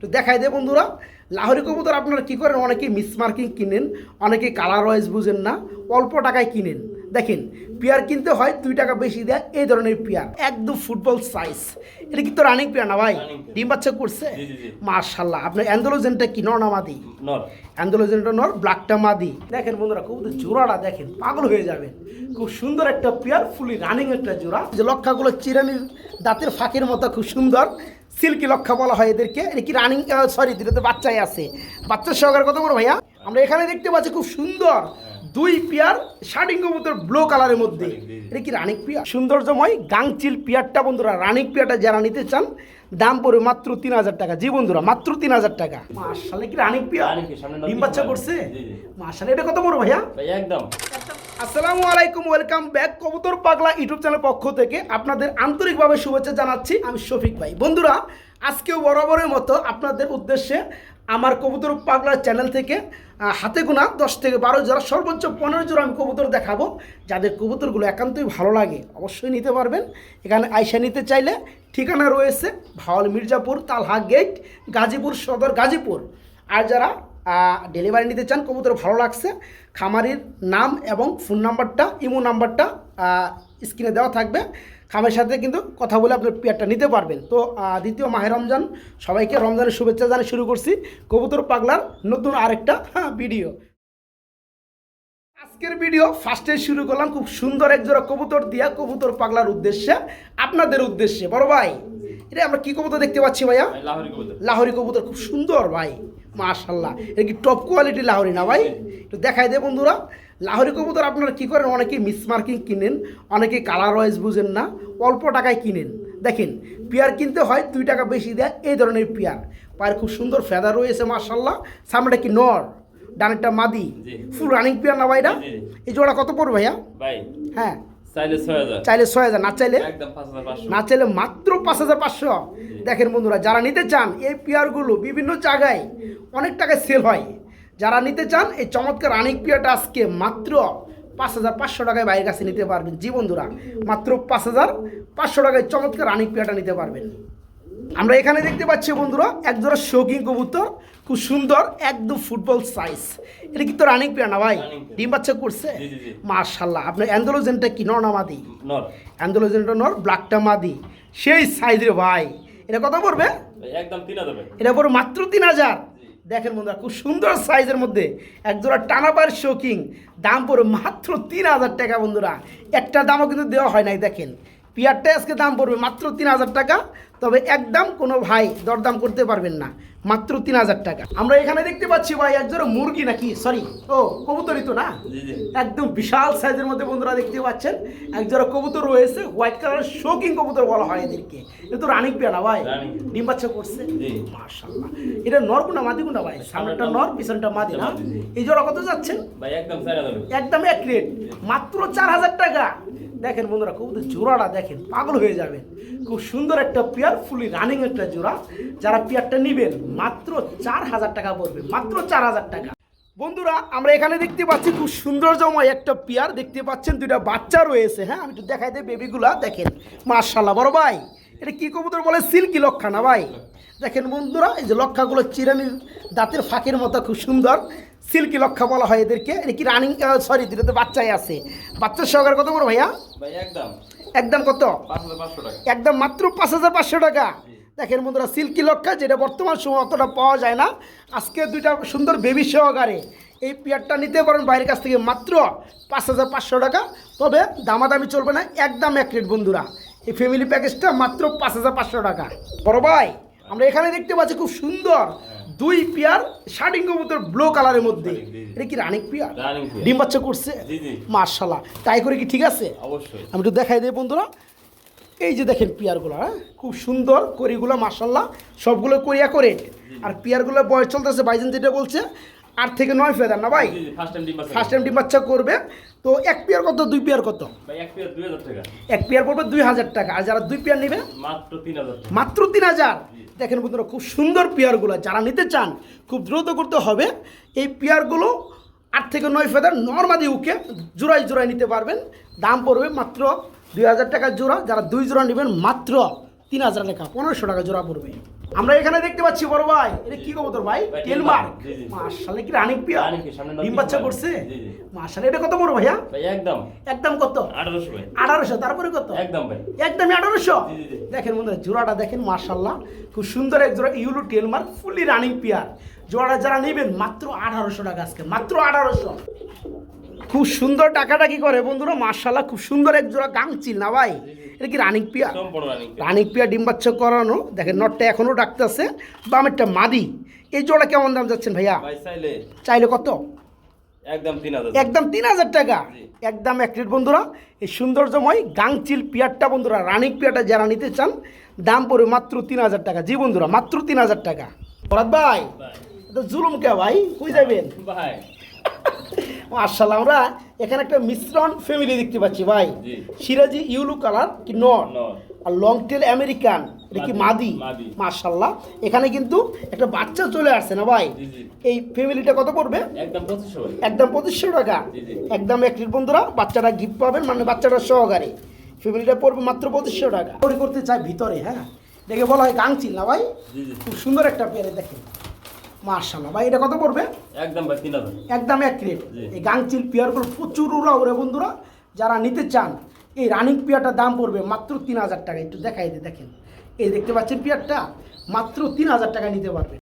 একটু দেখাই দে বন্ধুরা। লাহোরি কবুতর আপনারা কী করেন? অনেকে মিসমার্কিং কিনেন অনেকে কালার ওয়াইজ বুঝেন না অল্প টাকায় কিনেন। দেখেন পেয়ার কিনতে হয় দুই টাকা বেশি দেয় এই ধরনের পেয়ার। একদম ফুটবল সাইজ এটা কি তো রানিং পেয়ার না ভাই? ডিম বাচ্চা করছে। মার্শাল্লাহ আপনার অ্যান্ডোলোজেনটা কি নর অ্যান্ডোলোজেনটা নর ব্ল্যাকটা মাদি। দেখেন বন্ধুরা খুব জোড়াটা দেখেন পাগল হয়ে যাবেন খুব সুন্দর একটা পেয়ার ফুলি রানিং একটা জোড়া। যে লক্ষাগুলো চিরানির দাঁতের ফাঁকের মতো খুব সুন্দর। সিল্কি লক্ষা বলা হয় এদেরকে। এটা কি রানিং সরি দুটো বাচ্চাই আছে। বাচ্চার সহকারে কত বড় ভাইয়া? আমরা এখানে দেখতে পাচ্ছি খুব সুন্দর দুই পেয়ার শার্টিং কবুতর ব্লু কালারের মধ্যে। এটা কি রানিক পিয়ার? সৌন্দর্যময় গাংচিল পিয়ারটা বন্ধুরা রানিক পিয়ারটা যারা নিতে চান দাম পড়বে মাত্র তিন হাজার টাকা। জি বন্ধুরা মাত্র তিন হাজার টাকা। মাসালে কি রানিক পিয়ার? ডিম বাচ্চা করছে। মাসালে এটা কত বড় ভাইয়া? ভাই একদম। আসসালামু আলাইকুম, ওয়েলকাম ব্যাক কবুতর পাগলা ইউটিউব চ্যানেল পক্ষ থেকে আপনাদের আন্তরিকভাবে শুভেচ্ছা জানাচ্ছি আমি শফিক ভাই। বন্ধুরা, আজকেও বরাবরের মতো আপনাদের উদ্দেশ্যে আমার কবুতর পাগলা চ্যানেল থেকে হাতে গোনা দশ থেকে বারো জোড়া, সর্বোচ্চ পনেরো জোড়া আমি কবুতর দেখাবো। যাদের কবুতরগুলো একান্তই ভালো লাগে, অবশ্যই নিতে পারবেন। এখানে আইসা নিতে চাইলে ঠিকানা রয়েছে ভাওয়াল মির্জাপুর, তালহা গেট, গাজীপুর সদর গাজীপুর। আর যারা ডেলিভারি নিতে চান কবুতর ভালো লাগছে খামারির নাম এবং ফোন নাম্বারটা ইমো নাম্বারটা স্ক্রিনে দেওয়া থাকবে। খামের সাথে কিন্তু কথা বলে আপনার পেয়ারটা নিতে পারবেন। তো দ্বিতীয় মাহে রমজান সবাইকে রমজানের শুভেচ্ছা জানিয়ে শুরু করছি কবুতর পাগলার নতুন আরেকটা হ্যাঁ, ভিডিও আজকের ভিডিও ফার্স্টে শুরু করলাম খুব সুন্দর এক জোড়া কবুতর দিয়া কবুতর পাগলার উদ্দেশ্যে আপনাদের উদ্দেশ্যে। বড় ভাই এটা আমরা কি কবুতর দেখতে পাচ্ছি ভাইয়া? লাহরি কবুতর। লাহোরি কবুতর খুব সুন্দর ভাই। মাশাল্লাহ এটা কি টপ কোয়ালিটি লাহরি না ভাই? একটু দেখাই দে বন্ধুরা। লাহোরি কবুতর আপনারা কী করেন? অনেকে মিসমার্কিং কিনেন অনেকে কালার ওয়াইজ বুঝেন না অল্প টাকায় কিনেন। দেখেন পেয়ার কিনতে হয় দুই টাকা বেশি দেয় এই ধরনের পেয়ার। পায়ের খুব সুন্দর ফেদা রয়েছে মাশাল্লাহ সামনেটা কি নর? ডানেরটা মাদি? ফুল রানিং পেয়ার না জি। এই জোড়া কত পড়বে ভাইয়া? ভাই। হ্যাঁ। চাইলে ছয় হাজার। না চাইলে? না চাইলে মাত্র পাঁচ হাজার পাঁচশো। দেখেন বন্ধুরা যারা নিতে চান এই পিয়ারগুলো বিভিন্ন জায়গায় অনেক টাকায় সেল হয়। যারা নিতে চান এই চমৎকার আনিক পিয়ারটা আজকে মাত্র পাঁচ হাজার পাঁচশো টাকায় বাইরের কাছে নিতে পারবেন। জি বন্ধুরা মাত্র পাঁচ হাজার পাঁচশো টাকায় চমৎকার আনিক পিয়াটা নিতে পারবেন। আমরা এখানে দেখতে পাচ্ছি বন্ধুরা একজোড়া শৌখিন কবুতর খুব সুন্দর একদম ফুটবল সাইজ এটা কি তো রানিং পেয়ার না ভাই? ডিম বাচ্চা করছে। মার্শাল্লাহ আপনার অ্যান্ডোলোজেনটা কি নর অ্যান্ডোলোজেন্টা নর। ব্ল্যাকটা মাদি। সেই সাইজ রে ভাই। এটা কত পড়বে? একদম তিন হাজার এটা পড়বে মাত্র তিন হাজার। দেখেন বন্ধুরা খুব সুন্দর সাইজের মধ্যে একজোড়া টানাবার শোকিং দাম পড়বে মাত্র তিন হাজার টাকা বন্ধুরা। একটা দামও কিন্তু দেওয়া হয় নাই দেখেন। পিয়ারটা আজকে দাম পড়বে মাত্র তিন হাজার টাকা। তবে একদম কোনো ভাই দরদাম করতে পারবেন না মাত্র তিন হাজার টাকা। আমরা এখানে দেখতে পাচ্ছি ভাই একজোড়া মুরগি নাকি? সরি ও কবুতরই তো না? একদম বিশাল সাইজের মধ্যে বন্ধুরা দেখতে পাচ্ছেন। একজোড়া কবুতর রয়েছে হোয়াইট কালার শোকিং কবুতর বলা হয় এদেরকে। এটা তো রানিক পেয়া না ভাই ডিম বাচ্চা করছে। মাশাল্লাহ এটা নর কোনটা? মাদি কোনটা ভাই? সামনেটা নর। পিছনটা মাদি না। এই জোড়া কত যাচ্ছেন। একদম এক রেট। মাত্র চার হাজার টাকা। দেখেন বন্ধুরা কবুতর জোড়াটা দেখেন পাগল হয়ে যাবেন খুব সুন্দর একটা পেয়ার। ফুলি রানিং একটা জোড়া যারা পেয়ারটা নিবেন, মাত্র চার হাজার টাকা পড়বে, মাত্র চার হাজার টাকা। বন্ধুরা, আমরা এখানে দেখতে পাচ্ছি খুব সৌন্দর্যময় একটা পেয়ার, দেখতে পাচ্ছেন দুইটা বাচ্চা রয়েছে হ্যাঁ? আমি একটু দেখাই দিই বেবিগুলা দেখেন। মার্শাল্লাহ বড় ভাই। এটা কি কবুতর বলে? সিল্কি লক্ষা না ভাই? দেখেন বন্ধুরা, এই যে লক্ষাগুলো চিরানির দাঁতের ফাঁকের মতো, খুব সুন্দর। সিল্কি লক্ষা বলা হয় এদেরকে। এটা কি রানিং সরি দুটোতে বাচ্চাই আছে। বাচ্চার সহকারে কত বড় ভাইয়া? একদম। একদম কত? একদম মাত্র পাঁচ হাজার পাঁচশো টাকা। দেখেন বন্ধুরা সিল্কি লক্ষা যেটা বর্তমান সময় অতটা পাওয়া যায় না। আজকে দুইটা সুন্দর বেবি সহকারে এই পেয়ারটা নিতে পারেন বাইরের কাছ থেকে মাত্র পাঁচ হাজার পাঁচশো টাকা। তবে দামাদামি চলবে না একদম এক রেট বন্ধুরা। এই ফ্যামিলি প্যাকেজটা মাত্র পাঁচ হাজার পাঁচশো টাকা। বড় ভাই আমরা এখানে দেখতে পাচ্ছি খুব সুন্দর। দুই পেয়ার শার্টিং কবুতর ব্লু কালারের মধ্যে। এটা কি রানিক পেয়ার? ডিম বাচ্চা করছে। মার্শাল্লাহ তাই করে কি ঠিক আছে? অবশ্যই। আমি একটু দেখাই দেব বন্ধুরা। এই যে দেখেন পিয়ারগুলো হ্যাঁ? খুব সুন্দর করিগুলো মার্শাল্লাহ সবগুলো করিয়া করে। আর পিয়ারগুলো বয়স চলতেছে বাইজন যেটা বলছে আট থেকে নয় ফেদার না ভাই? ফার্স্ট টাইম ডিম বাচ্চা করবে। তো এক পেয়ার কত দুই পেয়ার কত? এক পেয়ার পড়বে দুই হাজার টাকা। আর যারা দুই পেয়ার নেবে? মাত্র তিন হাজার দেখেন বন্ধুরা খুব সুন্দর পেয়ারগুলো যারা নিতে চান খুব দ্রুত করতে হবে। এই পেয়ারগুলো আট থেকে নয় ফেদার নর্মাদি উকে জোড়ায় জোড়ায় নিতে পারবেন। দাম পড়বে মাত্র দুই হাজার টাকা জোড়া। যারা দুই জোড়া নেবেন মাত্র তিন হাজার টাকা পনেরোশো টাকা জোড়া পড়বে। আমরা এখানে দেখতে পাচ্ছি বড় ভাই। এটা কি কবুতর ভাই? ভাই, টেলমার টেলমার, জি, জি। মাশাআল্লাহ কি রানিক পিয়া ডিম বাচ্চা করছে। মাশাআল্লাহ এটা কত বড় ভাইয়া? ভাই একদম। একদম কত? আঠারোশো ভাই। আঠারোশো তারপরে কত? একদম ভাই। একদমই জি, জি। দেখেন বন্ধুরা জোড়াটা দেখেন মার্শাল্লাহ খুব সুন্দর এক জোড়া ইউলু টেলমার ফুলি রানিং পিয়ার জোড়াটা যারা নেবেন মাত্র আঠারোশো টাকা আজকে মাত্র আঠারোশো। খুব সুন্দর টাকাটা কি করে বন্ধুরা? মার্শাল্লাহ খুব সুন্দর এক জোড়া গাংচিল না ভাই? এটা কি রানিং পিয়ার সম্পূর্ণ রানিং রানিং পিয়া। ডিম বাচ্চা করানো। দেখেন নটটা এখনও ডাকতেছে। বামেরটা মাদি। এই জোড়া কেমন দাম যাচ্ছেন ভাইয়া? চাইলে কত? একদম তিন হাজার টাকা। একদম এক রেট বন্ধুরা। এই সৌন্দর্যময় গাংচিল পিয়ারটা বন্ধুরা রানিক পিয়ারটা যারা নিতে চান দাম পড়বে মাত্র তিন হাজার টাকা। জি বন্ধুরা মাত্র তিন হাজার টাকা। ভরত ভাই ভাই। জুলুম কে ভাই? কই যাবেন? ভাই। মার্শাল আমরা এখানে একটা মিশ্রণ ফ্যামিলি দেখতে পাচ্ছি ভাই। সিরাজি ইউলু কালার কি নর। আর লং টেল আমেরিকান এটা কি মাদি মাদি। মার্শাল্লাহ এখানে কিন্তু একটা বাচ্চা চলে আসছে না ভাই? জি, জি। এই ফ্যামিলিটা কত পড়বে? একদম পঁচিশশো টাকা। জি, জি। একদম এক রেট বন্ধুরা বাচ্চাটা গিফট পাবেন মানে বাচ্চাটা সহকারে। ফ্যামিলিটা পড়বে মাত্র পঁচিশশো টাকা। করতে চাই ভিতরে হ্যাঁ? দেখে বলা হয় গাংচিল না ভাই? জি জি। খুব সুন্দর একটা পেয়ারে দেখেন। মার্শাল্লাহ ভাই এটা কত পড়বে? একদম ভাই তিন হাজার। একদম এক রেট এই গাংচিল পেয়ারগুলো প্রচুর উড়া উড়ে বন্ধুরা। যারা নিতে চান এই রানিং পেয়ারটার দাম পড়বে মাত্র তিন হাজার টাকা। একটু দেখাই দেখেন। এই দেখতে পাচ্ছেন পিয়ারটা? মাত্র তিন হাজার টাকা নিতে পারবে।